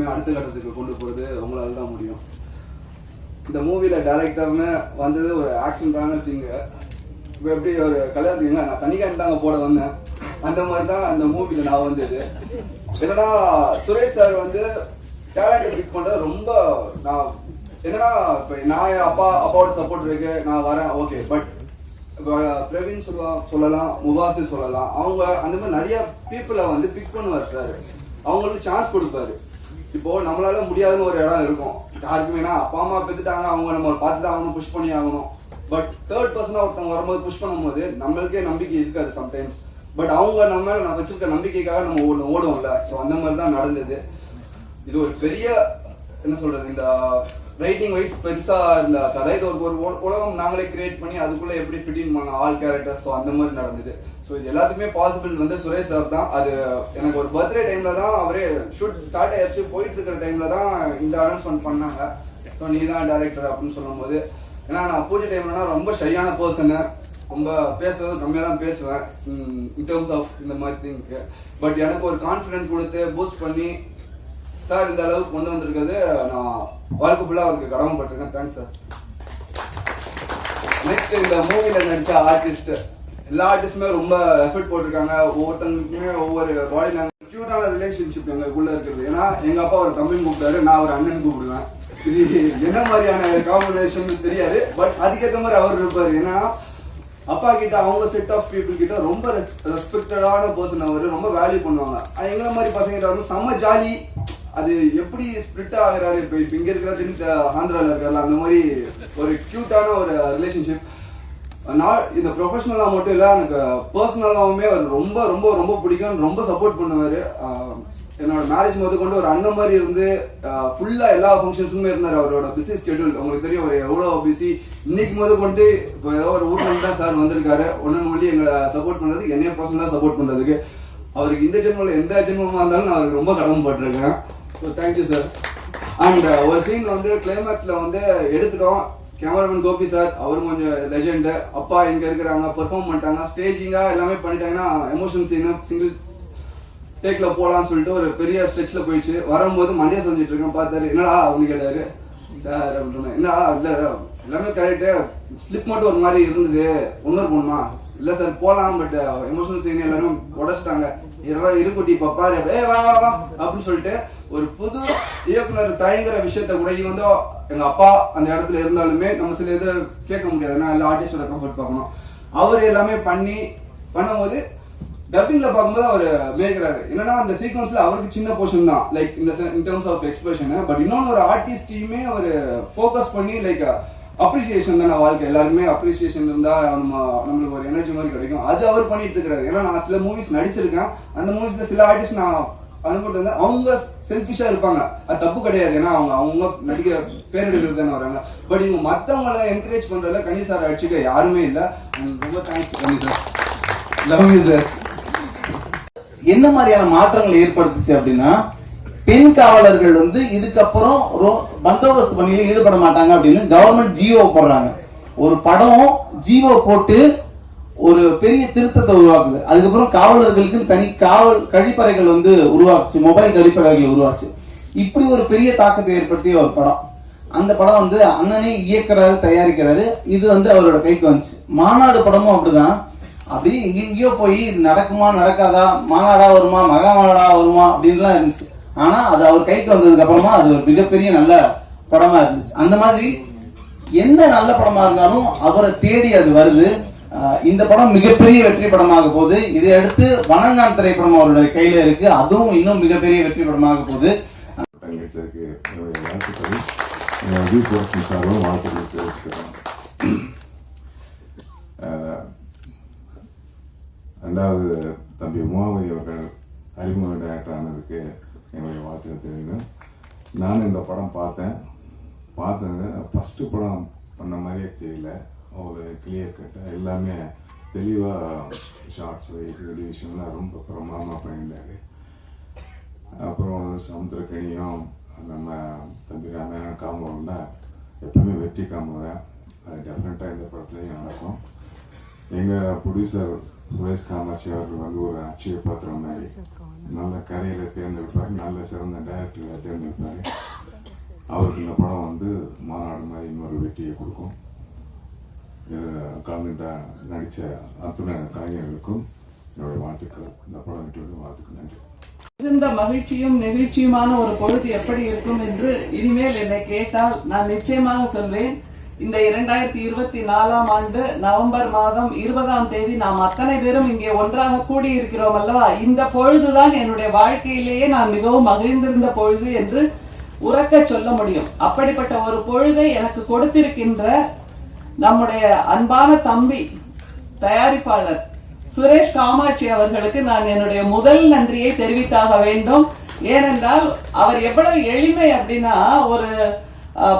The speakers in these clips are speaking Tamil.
எல்லாமே அடுத்த கட்டத்துக்கு கொண்டு போகிறது உங்களால் தான் முடியும். இந்த மூவியில் டேரக்டர்னு வந்தது ஒரு ஆக்ஷன்டான திங்கு இப்போ எப்படி ஒரு கல்யாணத்துக்கு நான் தனிக்கான் தாங்க போட வந்தேன். அந்த மாதிரி தான் அந்த மூவியில் நான் வந்தது. என்னன்னா சுரேஷ் சார் வந்து டேலண்ட் பிக் பண்ணுறது ரொம்ப நான் என்னன்னா இப்போ நான் என் அப்பா அப்பாவோட சப்போர்ட் இருக்கு நான் வரேன் ஓகே பட் இப்போ பிரவீன் சொல்லலாம் சொல்லலாம் முபாசு சொல்லலாம். அவங்க அந்த மாதிரி நிறைய பீப்புளை வந்து பிக் பண்ணுவார் சார். அவங்களுக்கு சான்ஸ் கொடுப்பாரு. இப்போ நம்மளால முடியாதுன்னு ஒரு இடம் இருக்கும். யாருக்குமேனா அப்பா அம்மா பெற்றுட்டாங்க அவங்க நம்ம பார்த்து தான் ஆகணும் புஷ் பண்ணி ஆகணும். பட் தேர்ட் பர்சனாக ஒருத்தவங்க வரும்போது புஷ் பண்ணும்போது நம்மளுக்கே நம்பிக்கை இருக்காது சம்டைம்ஸ் பட் அவங்க நம்ம மேல நான் வச்சிருக்க நம்பிக்கைக்காக நம்ம ஒன்று ஓடுவோம்ல. ஸோ அந்த மாதிரி தான் நடந்தது. இது ஒரு பெரிய என்ன சொல்றது இந்த ரைட்டிங் வைஸ் பெருசா இந்த கதை. இது ஒரு ஒரு உலகம் நாங்களே கிரியேட் பண்ணி அதுக்குள்ள எப்படி ஃபிட்டின் பண்ண ஆல் கேரக்டர்ஸ் ஸோ அந்த மாதிரி நடந்தது. ஸோ இது எல்லாத்துக்குமே பாசிபிள் வந்து சுரேஷ் சார் தான். அது எனக்கு ஒரு பர்த்டே டைம்ல தான் அவரே ஷூட் ஸ்டார்ட் ஆயிடுச்சு போயிட்டு இருக்கிற டைம்ல தான் இந்த அனௌன்ஸ்மெண்ட் பண்ணாங்க. ஸோ நீ தான் டேரக்டர் அப்படின்னு சொல்லும்போது ஏன்னா நான் பூஜை டைம்லனா ரொம்ப ஷையான பர்சனு ரொம்ப பேசுறது கம்மியாக தான் பேசுவேன். இன் டேர்ம்ஸ் ஆஃப் இந்த மாதிரி திங்க்கு பட் எனக்கு ஒரு கான்ஃபிடென்ட் கொடுத்து பூஸ்ட் பண்ணி சார் இந்த அளவுக்கு கொண்டு வந்திருக்கிறது நான் வாழ்க்கை ஃபுல்லாக அவருக்கு கடமைப்பட்டிருக்கேன். தேங்க்ஸ் சார் நெக்ஸ்ட் இந்த மூவியில் நடித்த ஆர்டிஸ்ட்டு எல்லா ஆர்டிஸ்டுமே ரொம்ப எஃபர்ட் போட்டிருக்காங்க. ஒவ்வொருத்தங்களுக்குமே ஒவ்வொரு பாடி லாங்குவேஜ் கியூட்டான ரிலேஷன்ஷிப் எங்களுக்குள்ள இருக்கிறது ஏன்னா எங்க அப்பா ஒரு தம்பின்னு கூப்பிட்டாரு நான் ஒரு அண்ணன் கூப்பிடுவேன். இது என்ன மாதிரியான காம்பினேஷன் தெரியாது. பட் அதுக்கேற்ற மாதிரி அவர் இருப்பாரு. ஏன்னா அப்பா கிட்ட அவங்க செட் ஆஃப் பீப்புள் கிட்ட ரொம்ப ரெஸ்பெக்டடான பர்சன் அவர். ரொம்ப வேல்யூ பண்ணுவாங்க. எங்களை மாதிரி பசங்க வந்து செம்ம ஜாலி அது எப்படி ஸ்பிரிட் ஆகிறாரு? இப்போ இப்போ இங்க இருக்கிற ஆந்திராவில் ஆந்திரால அந்த மாதிரி ஒரு கியூட்டான ஒரு ரிலேஷன்ஷிப் நான் இந்த ப்ரொஃபஷனலாக மட்டும் இல்லை எனக்கு பர்சனலாகவுமே அவர் ரொம்ப ரொம்ப ரொம்ப பிடிக்கும். ரொம்ப சப்போர்ட் பண்ணுவார். என்னோட மேரேஜ் முத கொண்டு ஒரு அண்ணன் மாதிரி இருந்து ஃபுல்லாக எல்லா ஃபங்க்ஷன்ஸுமே இருந்தார். அவரோட பிஸி ஸ்கெடியூல் உங்களுக்கு தெரியும் அவர் எவ்வளோ பிஸி இன்னைக்கு முத கொண்டு இப்போ ஏதோ ஒரு ஊர்ல தான் சார் வந்திருக்காரு. ஒன்று மொழி எங்களை சப்போர்ட் பண்ணுறதுக்கு என்னைய பர்சனலாக சப்போர்ட் பண்ணுறதுக்கு அவருக்கு இந்த ஜென்மத்தில் எந்த ஜென்மமாக இருந்தாலும் நான் அவருக்கு ரொம்ப கடமைப்பட்டிருக்கேன் so thank you sir and ஒரு சீன் வந்து கிளைமேக்ஸில் வந்து எடுத்துட்டோம். கேமராமேன் கோபி சார் அவரும் கொஞ்சம் லெஜெண்ட் அப்பா இங்கே இருக்கிறாங்க பெர்ஃபார்ம் பண்ணிட்டாங்க ஸ்டேஜிங்கா எல்லாமே பண்ணிட்டாங்கன்னா எமோஷன் சீனு சிங்கிள் டேக்ல போலாம்னு சொல்லிட்டு ஒரு பெரிய ஸ்ட்ரெச்ல போயிடுச்சு. வரும்போது மண்டியை செஞ்சுட்டு இருக்கேன் பார்த்தாரு என்னடா? அப்படின்னு கேட்டாரு. சார் அப்படின்னு என்னடா? இல்ல எல்லாமே கரெக்டு ஸ்லிப் மட்டும் ஒரு மாதிரி இருந்தது. ஒன்னொரு பொண்ணுமா இல்ல சார். போலாம் பட் எமோஷனல் சீன் எல்லாரும் உடச்சிட்டாங்க. இரு இருக்குட்டி இப்ப பாரு. ஏ வா வா வா அப்படின்னு சொல்லிட்டு ஒரு புது இயக்குனர் தயங்குற விஷயத்த கூட இவன் வந்து எங்க அப்பா அந்த இடத்துல இருந்தாலுமே நம்ம சில இது கேட்க முடியாது. ஏன்னா எல்லா ஆர்டிஸ்டோட கம்ஃபர்ட் பார்க்கணும். அவர் எல்லாமே பண்ணி பண்ணும்போது டப்பிங்ல பார்க்கும்போது அவர் மேய்க்கிறாரு. என்னன்னா அந்த சீக்வன்ஸ்ல அவருக்கு சின்ன போர்ஷன் தான். லைக் இந்த in terms of expression but இன்னொன்று ஒரு ஆர்டிஸ்டையுமே அவர் ஃபோக்கஸ் பண்ணி லைக் அப்ரிசியேஷன் தானே வாழ்க்கை. எல்லாருமே அப்ரிசியேஷன் இருந்தா நம்ம நம்மளுக்கு ஒரு எனர்ஜி மாதிரி கிடைக்கும். அது அவர் பண்ணிட்டு இருக்காரு ஏன்னா நான் சில மூவிஸ் நடிச்சிருக்கேன். அந்த மூவிஸ்ல சில ஆர்டிஸ்ட் நான் அனுப்பிட்டு வந்து அவங்க செல்ஃபிஷா இருப்பாங்க. அது தப்பு கிடையாது. ஏன்னா அவங்க அவங்க நடிக்க பேர் எடுக்கிறது தானே வராங்க. பட் இவங்க மற்றவங்கள என்கரேஜ் பண்றதுல கனி சார் அடிச்சுக்க யாருமே இல்ல. ரொம்ப thanks Ghani sir. Love you sir என்ன மாதிரியான மாற்றங்கள் ஏற்படுத்துச்சு அப்படின்னா பெண் காவலர்கள் வந்து இதுக்கப்புறம் ரொ- பந்தோபஸ்து பணியில ஈடுபட மாட்டாங்க அப்படின்னு கவர்மெண்ட் ஜியோ போடுறாங்க. ஒரு படம் ஜியோ போட்டு ஒரு பெரிய திருத்தத்தை உருவாக்குது. அதுக்கப்புறம் காவலர்களுக்கு தனி காவல் கழிப்பறைகள் வந்து உருவாச்சு. மொபைல் கழிப்பறைகள் உருவாச்சு. இப்படி ஒரு பெரிய தாக்கத்தை ஏற்படுத்திய ஒரு படம். அந்த படம் வந்து அண்ணனே இயக்குறாரு தயாரிக்கிறாரு. இது வந்து அவரோட கைக்கு வந்துச்சு. மாநாடு படமும் அப்படிதான். அப்படியே எங்கெங்கயோ போய் இது நடக்குமா நடக்காதா மாநாடா வருமா மகா மாநாடா வருமா அப்படின்லாம் இருந்துச்சு. ஆனா அது அவர் கைக்கு வந்ததுக்கு அப்புறமா அது ஒரு மிகப்பெரிய நல்ல படமா இருந்துச்சு. அந்த மாதிரி எந்த நல்ல படமா இருந்தாலும் அவரை தேடி அது வருது. இந்த படம் மிகப்பெரிய வெற்றி படமாக போகுது. இதை அடுத்து வனங்கான் திரைப்படம் அவருடைய கையில இருக்கு. அதுவும் இன்னும் மிகப்பெரிய வெற்றி படமாக போகுது. ரெண்டாவது தம்பி உமாவதி அவர்கள் அறிமுக டைரக்டர் ஆனதுக்கு என்னுடைய வாழ்த்துக்கள் தெரிவிக்கணும் நான் இந்த படம் பார்த்தேன். பார்த்தது ஃபஸ்ட்டு படம் பண்ண மாதிரியே தெரியல. ஒரு கிளியர் கட்டு எல்லாமே தெளிவாக ஷார்ட்ஸ் வீடியோ விஷயம்லாம் ரொம்ப பிரமாதமாக பண்ணியிருந்தாரு. அப்புறம் சமுத்திரக்கனியும் நம்ம தம்பி ராமாயண காம்பவுண்டா எப்பவுமே வெற்றி காம்பவுண்ட் அது டெஃபினட்டாக இந்த படத்துலையும் நடக்கும். எங்கள் ப்ரொடியூசர் சுரேஷ் காமாட்சி அவர்கள் வந்து ஒரு அச்சய பாத்திரம் மாதிரி. நல்ல கதையில் தேர்ந்தெடுப்பார். நல்ல சிறந்த டைரக்டரில் தேர்ந்தெடுப்பார். அவருக்கு இந்த படம் வந்து மாநாடு மாதிரி இன்னொரு வெற்றியை கொடுக்கும். இதில் நடித்த அத்துணை கலைஞர்களுக்கும் என்னுடைய வாழ்த்துக்கள். இந்த படம் வெற்றியோட வாழ்த்துக்கள். நன்றி. மிகுந்த மகிழ்ச்சியும் நெகிழ்ச்சியுமான ஒரு பொழுது எப்படி இருக்கும் என்று இனிமேல் என்னை கேட்டால் நான் நிச்சயமாக சொல்வேன். இந்த இரண்டாயிரத்தி இருபத்தி நாலாம் ஆண்டு நவம்பர் மாதம் இருபதாம் தேதி நாம் அத்தனை பேரும் இங்கே ஒன்றாக கூடியிருக்கிறோம் அல்லவா? இந்த பொழுதுதான் என்னுடைய வாழ்க்கையிலேயே நான் மிகவும் மகிழ்ந்திருந்த பொழுது என்று உறக்க சொல்ல முடியும். அப்படிப்பட்ட ஒரு பொழுதை எனக்கு கொடுத்திருக்கின்ற நம்முடைய அன்பான தம்பி தயாரிப்பாளர் சுரேஷ் காமாட்சி அவர்களுக்கு நான் என்னுடைய முதல் நன்றியை தெரிவித்தாக வேண்டும். ஏனென்றால் அவர் எவ்வளவு எளிமை அப்படின்னா ஒரு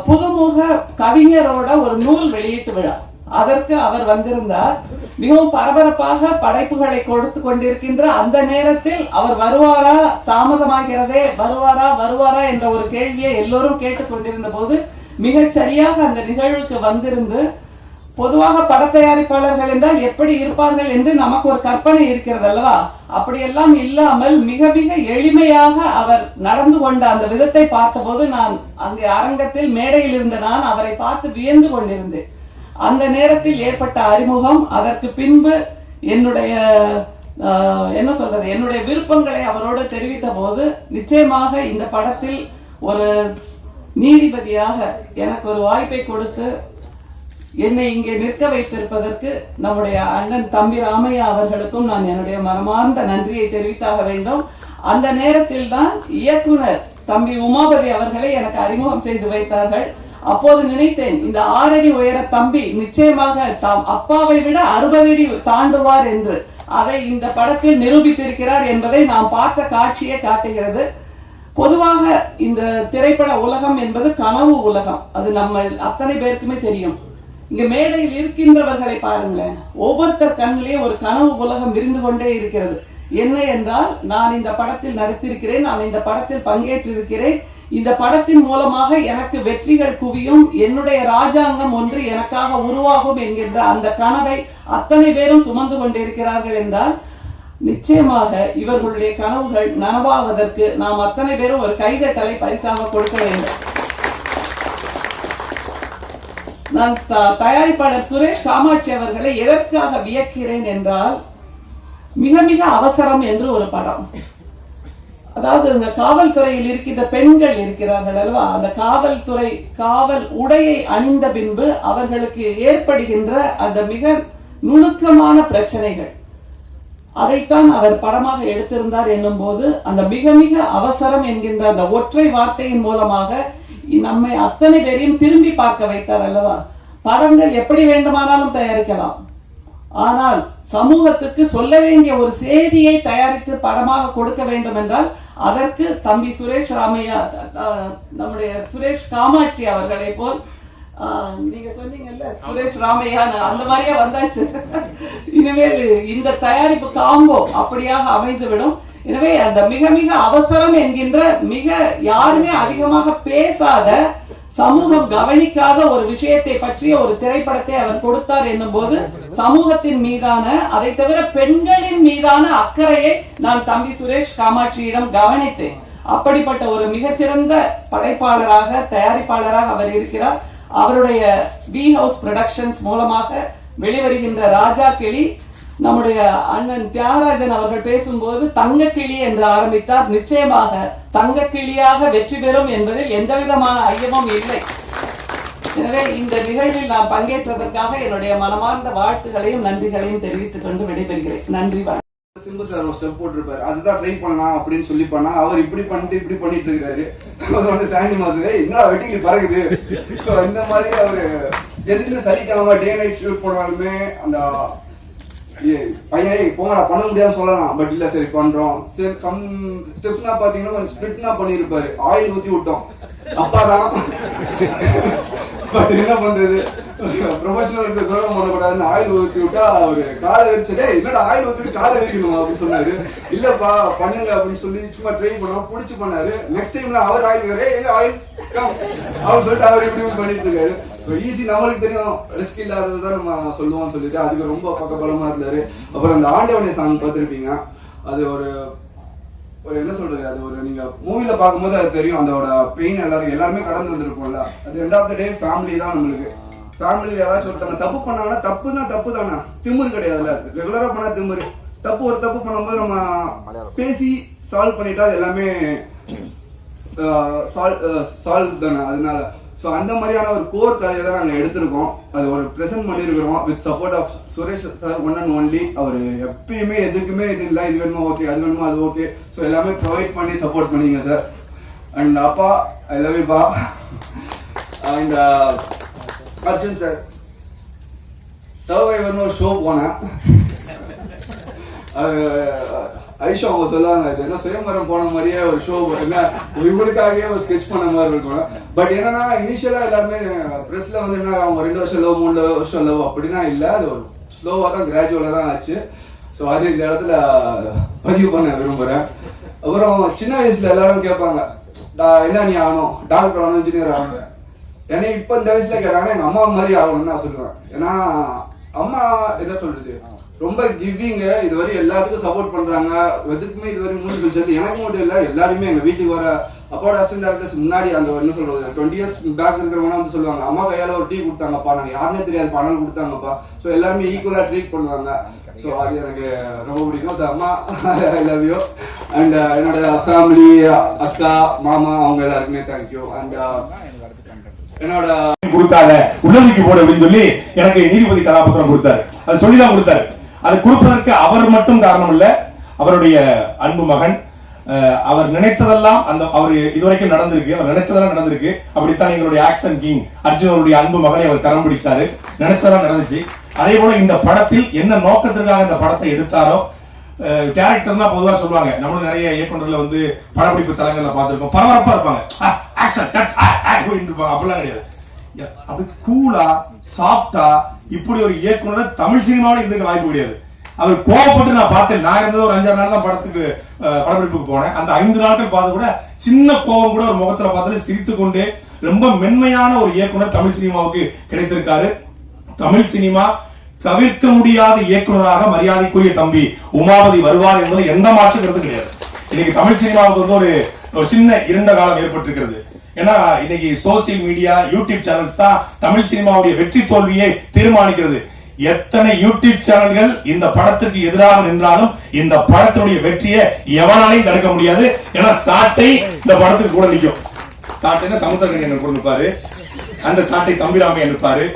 புதுமுக கவிஞரோட ஒரு நூல் வெளியீட்டு விழா. அதற்கு அவர் வந்திருந்தார். மிகவும் பரபரப்பாக படைப்புகளை கொடுத்து கொண்டிருக்கின்ற அந்த நேரத்தில் அவர் வருவாரா தாமதமாகிறதே வருவாரா வருவாரா என்ற ஒரு கேள்வியை எல்லோரும் கேட்டுக்கொண்டிருந்த போது மிகச் சரியாக அந்த நிகழ்வுக்கு வந்திருந்து பொதுவாக பட தயாரிப்பாளர்கள் என்றால் எப்படி இருப்பார்கள் என்று நமக்கு ஒரு கற்பனை இருக்கிறது அல்லவா? அப்படியெல்லாம் இல்லாமல் மிக மிக எளிமையாக அவர் நடந்து கொண்ட அந்த விதத்தை பார்த்தபோது நான் அங்கே அரங்கத்தில் மேடையில் இருந்த நான் அவரை பார்த்து வியந்து கொண்டிருந்தேன். அந்த நேரத்தில் ஏற்பட்ட அறிமுகம் அதற்கு பின்பு என்னுடைய என்ன சொல்றது என்னுடைய விருப்பங்களை அவரோடு தெரிவித்த போது நிச்சயமாக இந்த படத்தில் ஒரு நீதிபதியாக எனக்கு ஒரு வாய்ப்பை கொடுத்து என்னை இங்கே நிற்க வைத்திருப்பதற்கு நம்முடைய அண்ணன் தம்பி ராமையா அவர்களுக்கும் நான் என்னுடைய மனமார்ந்த நன்றியை தெரிவித்தாக வேண்டும். அந்த நேரத்தில் தான் இயக்குனர் தம்பி உமாபதி அவர்களை எனக்கு அறிமுகம் செய்து வைத்தார்கள். அப்போது நினைத்தேன் இந்த ஆறடி உயர தம்பி நிச்சயமாக தாம் அப்பாவை விட அறுபது அடி தாண்டுவார் என்று. அதை இந்த படத்தில் நிரூபித்திருக்கிறார் என்பதை நாம் பார்த்த காட்சியே காட்டுகிறது. பொதுவாக இந்த திரைப்பட உலகம் என்பது கனவு உலகம். அது நம்ம அத்தனை பேருக்குமே தெரியும். இங்க மேடையில் இருக்கின்றவர்களை பாருங்களேன். ஒவ்வொருத்தர் கண்ணிலே ஒரு கனவு உலகம் விரிந்து கொண்டே இருக்கிறது. என்ன என்றால் நான் இந்த படத்தில் நடித்திருக்கிறேன் நான் இந்த படத்தில் பங்கேற்றிருக்கிறேன். இந்த படத்தின் மூலமாக எனக்கு வெற்றிகள் குவியும். என்னுடைய ராஜாங்கம் ஒன்று எனக்காக உருவாகும் என்கின்ற அந்த கனவை அத்தனை பேரும் சுமந்து கொண்டிருக்கிறார்கள் என்றால் நிச்சயமாக இவர்களுடைய கனவுகள் நனவாவதற்கு நாம் அத்தனை பேரும் ஒரு கைதட்டலை பரிசாக கொடுக்க வேண்டும். நான் த- தயாரிப்பாளர் சுரேஷ் காமாட்சி அவர்களை எதற்காக வியக்கிறேன் என்றால் மிக மிக அவசரம் என்று ஒரு படம். அதாவது இந்த காவல்துறையில் இருக்கின்ற பெண்கள் இருக்கிறார்கள் அல்லவா? அந்த காவல்துறை காவல் உடையை அணிந்த பின்பு அவர்களுக்கு ஏற்படுகின்ற அந்த மிக நுணுக்கமான பிரச்சனைகள். அதைத்தான் அவர் படமாக எடுத்திருந்தார் என்னும் போது அந்த மிக மிக அவசரம் என்கின்ற அந்த ஒற்றை வார்த்தையின் மூலமாக நம்மை அத்தனை பேரையும் திரும்பி பார்க்க வைத்தார் அல்லவா? படங்கள் எப்படி வேண்டுமானாலும் தயாரிக்கலாம். ஆனால் சமூகத்துக்கு சொல்ல வேண்டிய ஒரு செய்தியை தயாரித்து படமாக கொடுக்க வேண்டும் என்றால் அதற்கு தம்பி சுரேஷ் ராமையா நம்முடைய சுரேஷ் காமாட்சி அவர்களை போல் ஆஹ், நீங்க சொன்னீங்கல்ல சுரேஷ் ராமையா அந்த மாதிரியே வந்தாச்சு. இனிமேல் இந்த தயாரிப்பு காம்போ அப்படியாக அமைந்துவிடும். எனவே அந்த மிக மிக அவசரம் என்கின்ற மிக யாருமே அதிகமாக பேசாத சமூகம் கவனிக்காத ஒரு விஷயத்தை பற்றிய ஒரு திரைப்படத்தை அவர் கொடுத்தார் என்னும் போது சமூகத்தின் மீதான அதை தவிர பெண்களின் மீதான அக்கறையை நான் தம்பி சுரேஷ் காமாட்சியிடம் கவனித்தேன். அப்படிப்பட்ட ஒரு மிகச்சிறந்த படைப்பாளராக தயாரிப்பாளராக அவர் இருக்கிறார். அவருடைய பி ஹவுஸ் ப்ரொடக்ஷன்ஸ் மூலமாக வெளிவருகின்ற ராஜா கிளி நம்முடைய அண்ணன் தியாகராஜன் அவர்கள் பேசும்போது தங்க கிளி என்று ஆரம்பித்தார். நிச்சயமாக தங்க கிளியாக வெற்றி பெறும் என்பதில் எந்த விதமான ஐயமும் இல்லை. எனவே இந்த நிகழ்வில் நான் பங்கேற்றதற்காக என்னுடைய மனமார்ந்த வாழ்த்துகளையும் நன்றிகளையும் தெரிவித்துக் கொண்டு விடைபெறுகிறேன். நன்றி வணக்கம். சிம்பு சார் ஒரு ஸ்டெப் போட்டிருப்பாரு. அதுதான் ட்ரை பண்ணலாம் அப்படின்னு சொல்லி பண்ணா அவர் இப்படி பண்ணிட்டு இப்படி பண்ணிட்டு இருக்காரு அவர் வந்து சாண்டி மாசு என்ன வெட்டிக்கு பறகுது சோ இந்த மாதிரி அவரு எதுக்குமே சலிக்காம டே நைட் ஷூட் போனாலுமே அந்த பையன் ஏய், போங்கடா பண்ண முடியாது சொல்லலாம். பட் இல்ல சரி பண்றோம். சரி சம் ஸ்டெப்ஸ்னா பாத்தீங்கன்னா கொஞ்சம் ஸ்பிரிட்னா பண்ணிருப்பாரு ஆயில் ஊத்தி விட்டோம். அப்பாதான் பட் என்ன பண்றது? ப்ரொஃபஷனலுக்கு துரோகம் பண்ணக்கூடாதுன்னு ஆயில் ஊற்றி விட்டா அவரு காலை வச்சு டேய் என்னடா ஆயில் ஊற்றிட்டு காலை வைக்கணுமா அப்படின்னு சொன்னாரு. இல்லப்பா பண்ணுங்க அப்படின்னு சொல்லி சும்மா ட்ரை பண்ணோம் பிடிச்சி பண்ணாரு நெக்ஸ்ட் டைம்ல அவர் ஆயில் வேற எங்க ஆயில் கம் அப்படின்னு சொல்லிட்டு அவர் இப்படி பண்ணிட்டு இருக்காரு. ஸோ ஈஸி நம்மளுக்கு தெரியும். ரிஸ்க் இல்லாதது தான் நம்ம சொல்லுவோம்னு சொல்லிட்டு அதுக்கு ரொம்ப பக்கபலமா இருந்தாரு. அப்புறம் அந்த ஆண்டவனை சாங் பார்த்துருப்பீங்க. அது ஒரு ஒரு என்ன சொல்றது? அது ஒரு நீங்க மூவில பார்க்கும்போது அது தெரியும். அதோட பெயின் எல்லாரும் எல்லாருமே கடந்து வந்திருப்போம்ல. அது ரெண்டாவது டே ஃபேமிலி தான் நம்மளுக்கு. ஃபேமிலியில் ஏதாச்சும் ஒருத்தவங்க தப்பு பண்ணாங்கன்னா தப்பு தான் தப்பு தானே திமுரு கிடையாதுல்ல ரெகுலராக பண்ணால் திமுரு. தப்பு ஒரு தப்பு பண்ணும்போது நம்ம பேசி சால்வ் பண்ணிட்டா அது எல்லாமே சால்வ் தானே. அதனால ஸோ அந்த மாதிரியான ஒரு கோர் கதையை தான் நாங்கள் எடுத்திருக்கோம். அது ஒரு ப்ரெசென்ட் பண்ணியிருக்கிறோம் with support of Suresh sir one and only அவர் எப்பயுமே எதுக்குமே இது இல்லை இது வேணுமா ஓகே அது வேணுமா அது ஓகே ஸோ எல்லாமே ப்ரொவைட் பண்ணி சப்போர்ட் பண்ணிங்க சார் அண்ட் அப்பா ஐ லவ் யூ பா அண்ட் அர்ஜுன் சார் சர்வைவர்னு ஒரு ஷோ போனேன். ஐஷா அவங்க சொல்லாங்க இது என்ன சுயம்பரம் போன மாதிரியே ஒரு ஷோ என்ன இவங்களுக்காகவே ஒரு ஸ்கெட்ச் பண்ண மாதிரி இருக்கும். பட் என்னன்னா இனிஷியலா எல்லாருமே பிரஸ்ல வந்து என்ன அவங்க ரெண்டு வருஷம் லவ் மூணு வருஷம் லவ் அப்படின்னா இல்ல அது ஒரு ஸ்லோவா தான் கிராஜுவலா தான் ஆச்சு. ஸோ அது இந்த இடத்துல பதிவு பண்ண விரும்புறேன். அப்புறம் சின்ன வயசுல எல்லாரும் கேட்பாங்க "டா- என்ன நீ ஆகணும்? டாக்டர் ஆகணும் இன்ஜினியர் ஆகணும்? ஏன்னா இப்போ இந்த வயசுல கேட்டாங்கன்னா எங்க அம்மா மாதிரி ஆகணும்னு நான் சொல்லுவேன். ஏன்னா அம்மா என்ன சொல்றது? ரொம்ப கிவிங்க இதுவரை எல்லாத்துக்கும் சப்போர்ட் பண்றாங்க. எதுக்குமே இதுவரை மூணு பிடிச்சது எனக்கு மட்டும் இல்ல எல்லாருமே எங்க வீட்டுக்கு வர அப்போட அசிஸ்டன்ட் டேரக்டர்ஸ் முன்னாடி அந்த என்ன சொல்றது? டுவெண்ட்டி இயர்ஸ் பேக் இருக்கிறவங்க வந்து சொல்லுவாங்க அம்மா கையால ஒரு டீ கொடுத்தாங்கப்பா. நாங்க யாருமே தெரியாது. பணம் கொடுத்தாங்கப்பா. ஸோ எல்லாருமே ஈக்குவலா ட்ரீட் பண்ணுவாங்க. ஸோ அது எனக்கு ரொம்ப பிடிக்கும். ஸோ அம்மா ஐ லவ் யூ அண்ட் என்னோட ஃபேமிலி அக்கா மாமா அவங்க எல்லாருக்குமே தேங்க்யூ அண்ட் என்னோட கொடுக்காத உள்ளதுக்கு போடு அப்படின்னு சொல்லி எனக்கு நீதிபதி கதாபாத்திரம் கொடுத்தாரு. அது சொல்லிதான் கொடுத்தாரு. அது கொடுப்பதற்கு அவர் மட்டும் காரணம் இல்ல அவருடைய அன்பு மகன் அஹ், அவர் நினைத்ததெல்லாம் அந்த அவர் இதுவரைக்கும் நடந்திருக்கு அவர் நினைச்சதெல்லாம் நடந்திருக்கு. அப்படித்தான் எங்களுடைய ஆக்சன் கிங் அர்ஜுனனுடைய அன்பு மகனை அவர் கரம் பிடிச்சாரு. நினைச்சதெல்லாம் நடந்துச்சு. அதே போல இந்த படத்தில் என்ன நோக்கத்திற்காக இந்த படத்தை எடுத்தாரோ கேரக்டர்னா பொதுவா சொல்லுவாங்க. நம்மளும் நிறைய இயக்குனர்ல வந்து படப்பிடிப்பு தலங்கள்ல பார்த்துருக்கோம். பரபரப்பா இருப்பாங்க. அப்படிலாம் கிடையாது. அப்படி கூலா சாஃப்டா இப்படி ஒரு இயக்குனர் தமிழ் சினிமாவில் இருந்துக்க வாய்ப்பு கிடையாது. அவர் கோவப்பட்டு நான் பார்த்தேன். நான் இருந்தது ஒரு அஞ்சாறு நாள் தான் படத்துக்கு படப்பிடிப்புக்கு போனேன். அந்த ஐந்து நாட்கள் பார்த்து கூட சின்ன கோவம் கூட ஒரு முகத்துல பார்த்துட்டு சிரித்து கொண்டே ரொம்ப மென்மையான ஒரு இயக்குனர் தமிழ் சினிமாவுக்கு கிடைத்திருக்காரு. தமிழ் சினிமா தவிர்க்க முடியாத இயக்குநராக மரியாதைக்குரிய தம்பி உமாபதி வருவார் என்பது எந்த மாற்று கருத்து கிடையாது. இன்னைக்கு தமிழ் சினிமாவுக்கு வந்து ஒரு ஒரு சின்ன இருண்ட காலம் ஏற்பட்டிருக்கிறது. ஏன்னா இன்னைக்கு சோசியல் மீடியா யூடியூப் சேனல்ஸ் தான் தமிழ் சினிமாவுடைய வெற்றி தோல்வியை தீர்மானிக்கிறது. எத்தனை யூடியூப் சேனல்கள் இந்த படத்திற்கு எதிராக நின்றாலும் இந்த படத்தினுடைய வெற்றியை எவனாலையும் தடுக்க முடியாது. ஏன்னா சாட்டை இந்த படத்துக்கு கூட நிற்கும். சாட்டைன்னா சமுத்திரகணி கூட நிற்பாரு. அந்த சாட்டை தம்பிராமையா நிற்பாரு.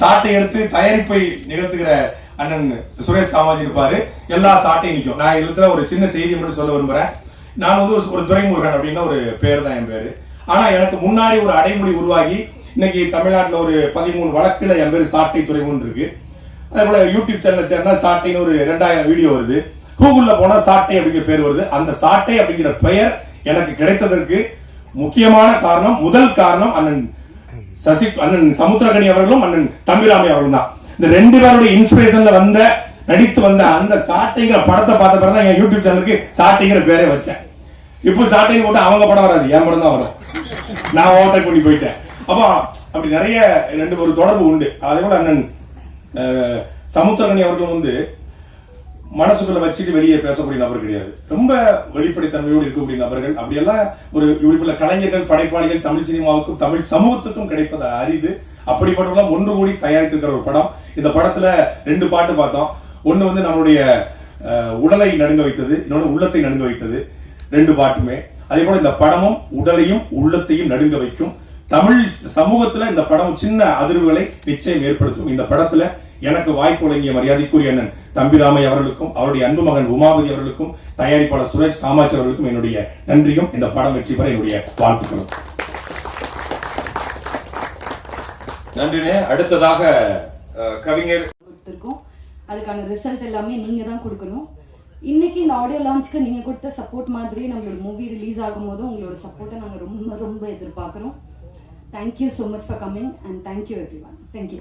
சாட்டை எடுத்து தயாரிப்பை நிகழ்த்துகிற அண்ணன் சுரேஷ் காமாஜி இருப்பாரு. எல்லா சாட்டையும் நிற்கும் நான் இதுல ஒரு சின்ன செய்தி மட்டும் சொல்ல விரும்புறேன். நான் வந்து ஒரு- ஒரு துரைமுருகன் அப்படின்னா ஒரு பேர் தான் என் பேரு. ஆனா எனக்கு முன்னாடி ஒரு அடைமொழி உருவாகி இன்னைக்கு தமிழ்நாட்டில் ஒரு பதிமூணு வழக்குல என் பேர் சாட்டை துறைமுன் இருக்கு. அதே போல யூடியூப் சேனல் தேடினா சாட்டைன்னு ஒரு ரெண்டாயிரம் வீடியோ வருது. கூகுள்ல போனா சாட்டை அப்படிங்கிற பேர் வருது. அந்த சாட்டை அப்படிங்கிற பெயர் எனக்கு கிடைத்ததற்கு முக்கியமான காரணம் முதல் காரணம் அண்ணன் சசி அண்ணன் சமுத்திரகனி அவர்களும் அண்ணன் தம்பிராமி அவர்களும் தான் இந்த ரெண்டு பேருடைய இன்ஸ்பிரேஷன்ல வந்த நடித்து வந்த அந்த சாட்டைங்கிற படத்தை பார்த்த பிறகு தான் என் யூடியூப் சேனலுக்கு சாட்டைங்கிற பேரே வச்சேன். இப்போ சாட்டைங்க போட்டு அவங்க படம் வராது என் படம் தான் வரும். நான் ஓட்டை பண்ணி போயிட்டேன். அப்போ அப்படி நிறைய ரெண்டு ஒரு தொடர்பு உண்டு. அதே போல அண்ணன் சமுத்திரகனி அவர்களும் வந்து மனசுக்குள்ள வச்சுட்டு வெளியே பேசக்கூடிய நபர் கிடையாது. ரொம்ப வெளிப்படைத்தன்மையோடு இருக்கக்கூடிய நபர்கள். அப்படியெல்லாம் ஒரு இப்படிப்பட்ட கலைஞர்கள் படைப்பாளிகள் தமிழ் சினிமாவுக்கும் தமிழ் சமூகத்துக்கும் கிடைப்பது அரிது. அப்படிப்பட்டவெல்லாம் ஒன்று கூடி தயாரித்திருக்கிற ஒரு படம். இந்த படத்துல ரெண்டு பாட்டு பார்த்தோம். ஒண்ணு வந்து நம்மளுடைய அஹ், உடலை நடுங்க வைத்தது. இன்னொன்று உள்ளத்தை நடுங்க வைத்தது. ரெண்டு பாட்டுமே. அதே போல இந்த படமும் உடலையும் உள்ளத்தையும் நடுங்க வைக்கும். தமிழ் சமூகத்துல இந்த படம் சின்ன அதிர்வுகளை நிச்சயம் ஏற்படுத்தும். இந்த படத்துல எனக்கு வாய்ப்பு வழங்கிய மரியாதைக்குரிய அண்ணன் தம்பிராமை அவர்களுக்கும் அவருடைய அன்பு மகன் உமாபதி அவர்களுக்கும் தயாரிப்பாளர் சுரேஷ் காமாட்சி அவர்களுக்கும் என்னுடைய நன்றியும் இந்த படம் வெற்றி பெற என்னுடைய வாழ்த்துக்களும். நன்றினே அடுத்ததாக கவிஞர். அதுக்கான ரிசல்ட் எல்லாமே நீங்க தான் கொடுக்கணும். இன்னைக்கு இந்த ஆடியோ லான்ச்சுக்கு நீங்க கொடுத்த சப்போர்ட் மாதிரி நம்மளோட மூவி ரிலீஸ் ஆகும் போதும் உங்களோட சப்போர்ட்டை நாங்க ரொம்ப ரொம்ப எதிர்பார்க்குறோம். Thank you so much for coming and thank you everyone thank you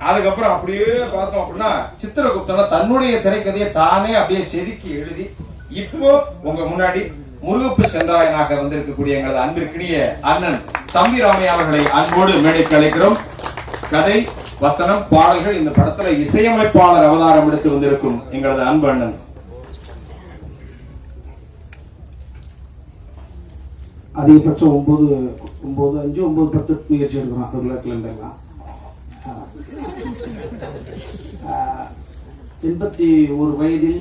அதுக்கப்புறம் அப்படியே பார்த்தோம் அப்படின்னா சித்திரகுப்தன தன்னுடைய திரைக்கதையை தானே அப்படியே செதுக்கி எழுதி இப்போ உங்க முன்னாடி முருகப்பு சென்றாயனாக வந்திருக்கக்கூடிய எங்களது அன்பிற்கினிய அண்ணன் தம்பி ராமையா அவர்களை அன்போடு மேடைக்கு அழைக்கிறோம். கதை வசனம் பாடல்கள் இந்த படத்துல இசையமைப்பாளர் அவதாரம் எடுத்து வந்திருக்கும் எங்களது அன்பு அண்ணன். அதிகபட்சம் ஒம்பது ஒம்பது அஞ்சு ஒம்பது பத்து முயற்சி எடுக்கிறோம் ரெகுலர் கிளண்டர்லாம் எண்பத்தி ஒரு வயதில்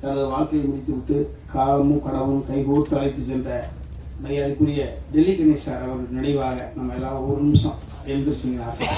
தனது வாழ்க்கையை முடித்துவிட்டு காலமும் கடவும் கைகோர்த்து அழைத்து சென்ற மரியாதைக்குரிய டெல்லி கணேஷ் சார் அவர் நினைவாக நம்ம எல்லாம் ஒரு நிமிஷம் எழுந்திருச்சிங்க ஆசை